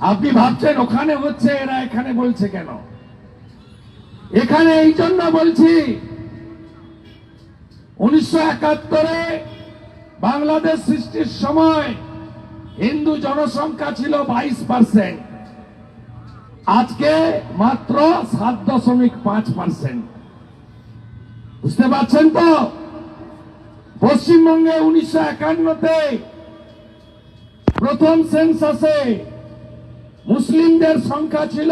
আপনি ভাবছেন ওখানে হচ্ছে, এরা এখানে বলছে কেন? এখানে এই জন্য বলছি, উনিশশো একাত্তরে বাংলাদেশ সৃষ্টির সময় হিন্দু জনসংখ্যা ছিল বাইশ পার্সেন্ট আজকে মাত্র সাত দশমিক পাঁচ পার্সেন্ট বুঝতে পারছেন তো? পশ্চিমবঙ্গে উনিশশো একান্নতে প্রথম সেন্সাসে মুসলিমদের সংখ্যা ছিল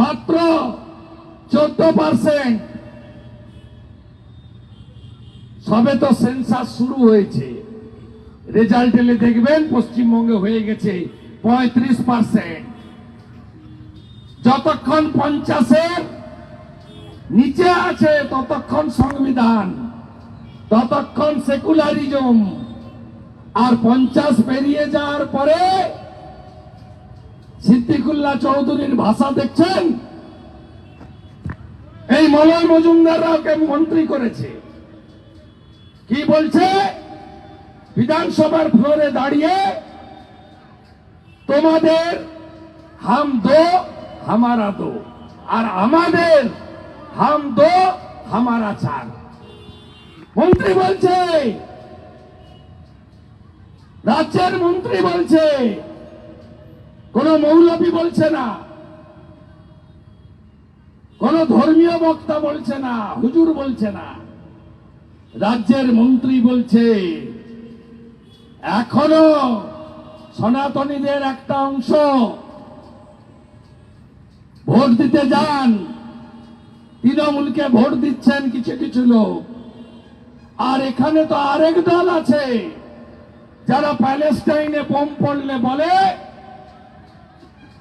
মাত্র চোদ্দ পার্সেন্ট সবে তো সেন্সাস শুরু হয়েছে। রেজাল্ট এলে দেখবেন পশ্চিমবঙ্গে হয়ে গেছে পঁয়ত্রিশ পার্সেন্ট যতক্ষণ পঞ্চাশের নিচে আছে ততক্ষণ সংবিধান, ততক্ষণ সেকুলারিজম আর পঞ্চাশ পেরিয়ে যাওয়ার পরে সিদ্দিকুল্লাহ চৌধুরীর ভাষা দেখছেন? এই মলয় মজুমদাররা ওকে মন্ত্রী করেছে। কি বলছে? বিধানসভার ফ্লোরে দাঁড়িয়ে তোমাদের হাম দো, হামারা দো, আর আমাদের হাম দো, হামারা চার মন্ত্রী বলছে, রাজ্যের মন্ত্রী বলছে কোন মৌলবী বলছে না। কোন ধর্মীয় বক্তা বলছে না, হুজুর বলছে না। রাজ্যের মন্ত্রী বলছে, এখনও সনাতনীদের একটা অংশ ভোট দিতে যান। তৃণমূলকে ভোট দিচ্ছেন কিছু কিছু লোক। আর এখানে তো আরেক দল আছে, যারা প্যালেস্টাইনে বোম পড়লে বলে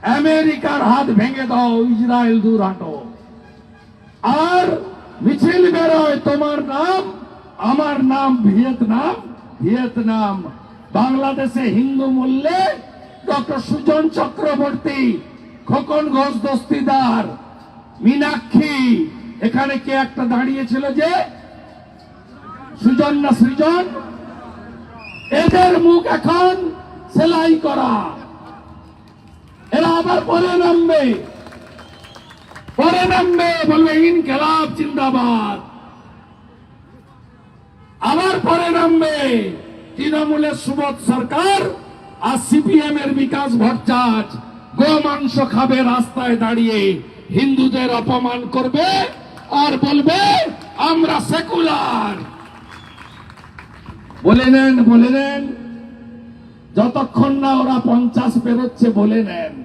আমেরিকার হাত ভেঙে দাও, ইসরায়েল দূর হাঁটো। আর মিছিল বেরোয়, তোমার নাম, আমার নাম ভিয়েতনাম ভিয়েতনাম। বাংলাদেশে হিন্দু মূল্যে ডক্টর সুজন চক্রবর্তী, খোকন ঘোষ দস্তিদার, মীনাক্ষী। এখানে কে একটা দাঁড়িয়েছিল যে? সুজন না সৃজন? এদের মুখ এখন সেলাই করা। আবার পরে নামবে। পরে নামবে, বলবে, ইনকেলাব জিন্দাবাদ। আবার পরে নামবে, তৃণমূলের সুবোধ সরকার আর সিপিএম এর বিকাশ ভট্টাচ। গো মাংস খাবে রাস্তায় দাঁড়িয়ে, হিন্দুদের অপমান করবে আর বলবে, আমরা সেকুলার। বলে নেন বলে নেন। যতক্ষণ না ওরা পঞ্চাশ পেরোচ্ছে, বলে নেন।